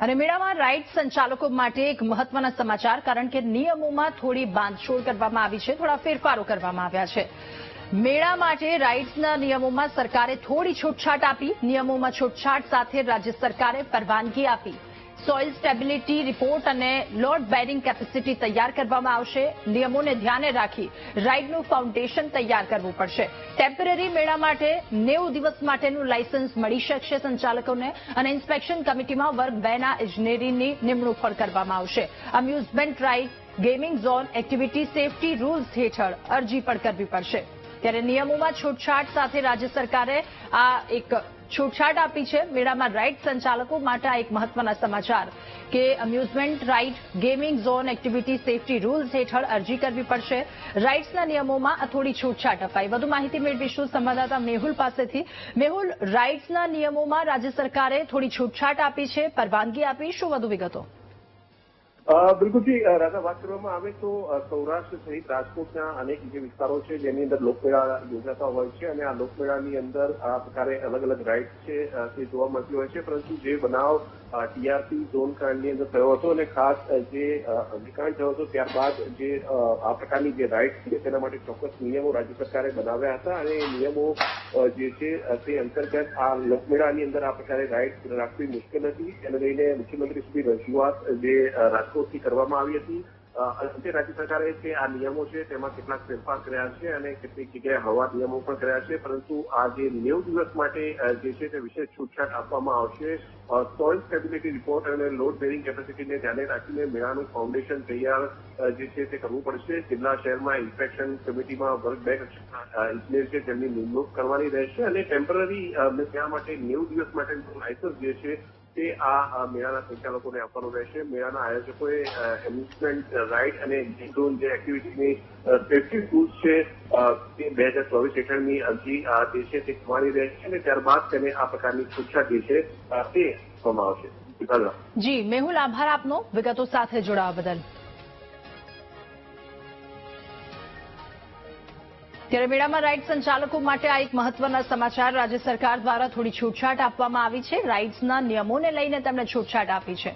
અને મેળામાં રાઇડ સંચાલકો માટે એક મહત્વના સમાચાર, કારણ કે નિયમોમાં થોડી બાંધછોડ કરવામાં આવી છે, થોડા ફેરફારો કરવામાં આવ્યા છે. મેળા માટે રાઇડ્સના નિયમોમાં સરકારે થોડી છૂટછાટ આપી, નિયમોમાં છૂટછાટ સાથે રાજ્ય સરકારે પરવાનગી આપી. સોઇલ સ્ટેબિલિટી રિપોર્ટ અને લોડ બેરિંગ કેપેસિટી તૈયાર કરવામાં આવશે. નિયમોને ધ્યાને રાખી રાઇડનું ફાઉન્ડેશન તૈયાર કરવું પડશે. ટેમ્પરરી મેળા માટે નેવું દિવસ માટેનું લાયસન્સ મળી શકશે સંચાલકોને અને ઇન્સ્પેક્શન કમિટીમાં વર્ગ બેના ઇજનેરીની નિમણૂક પણ કરવામાં આવશે. Amusement ride gaming zone activity safety rules હેઠળ અરજી પણ કરવી પડશે. ત્યારે નિયમોમાં છૂટછાટ સાથે રાજ્ય સરકારે આ એક છૂટછાટ આપી છે. મેળામાં રાઇડ સંચાલકો માટે એક મહત્વના સમાચાર કે amusement ride gaming zone activity safety rules હેઠળ અરજી કરવી પડશે. રાઇડ્સના નિયમોમાં થોડી છૂટછાટ અપાઈ. વધુ માહિતી મેળવીશું સંવાદદાતા મેહુલ પાસેથી. મેહુલ, રાઇડ્સના નિયમોમાં રાજ્ય સરકારે થોડી છૂટછાટ આપી છે. પરવાનગી આપી. શું વધુ વિગતો? અ, બિલકુલથી રાજા વાત કરવામાં આવે તો સૌરાષ્ટ્ર સહિત રાજકોટના અનેક જે વિસ્તારો છે જેની અંદર લોકમેળા યોજાતા હોય છે અને આ લોકમેળાની અંદર આ પ્રકારે અલગ અલગ રાઇડ છે તે જોવા મળતી હોય છે. પરંતુ જે બનાવ ટીઆરપી ઝોન કાંડની અંદર થયો હતો અને ખાસ જે અગ્નિકાંડ થયો હતો ત્યારબાદ જે આ પ્રકારની જે રાઇડ છે તેના માટે ચોક્કસ નિયમો રાજ્ય સરકારે બનાવ્યા હતા અને એ નિયમો જે છે તે અંતર્ગત આ લોકમેળાની અંદર આ પ્રકારે રાઇડ રાખવી મુશ્કેલ હતી. એને લઈને મુખ્યમંત્રી સુધી રજૂઆત જે અ, રાજકોટથી કરવામાં આવી હતી. અંતે રાજ્ય સરકારે જે આ નિયમો છે, તેમાં કેટલાક ફેરફાર કર્યા છે અને કેટલીક જગ્યાએ હવા નિયમો પણ કર્યા છે. પરંતુ આ જે નેવું દિવસ માટે જે છે તે વિશેષ છૂટછાટ આપવામાં આવશે. સોઇલ સ્ટેબિલિટી રિપોર્ટ અને લોડ બેરિંગ કેપેસિટીને ધ્યાને રાખીને મેળાનું ફાઉન્ડેશન તૈયાર જે છે તે કરવું પડશે. જિલ્લા શહેરમાં ઇન્સ્પેક્શન કમિટીમાં વર્ગ બે ઇજનેર છે તેમની નિમણૂક કરવાની રહેશે. અને ટેમ્પરરી મેળા માટે નેવું દિવસ માટેનું લાયસન્સ જે છે તે આ મેળાના સંચાલકોને આપવાનું રહેશે. મેળાના આયોજકોએ એમ્યુઝમેન્ટ રાઇડ અને ઝોન જે એક્ટિવિટીની સેફ્ટી ટૂલ્સ છે તે બે હજાર ચોવીસ હેઠળની અરજી જે છે તે કરવાની રહેશે અને ત્યારબાદ તેને આ પ્રકારની છૂટછાટ જે છે તે આપવામાં આવશે. જી, મેહુલ, આભાર આપનો. વિગતો સાથે જોડાવા બદલ. ત્યારે મેળામાં રાઇડ સંચાલકો માટે આ એક મહત્વના સમાચાર. રાજ્ય સરકાર દ્વારા થોડી છૂટછાટ આપવામાં આવી છે. રાઇડ્સના નિયમોને લઈને તેમણે છૂટછાટ આપી છે.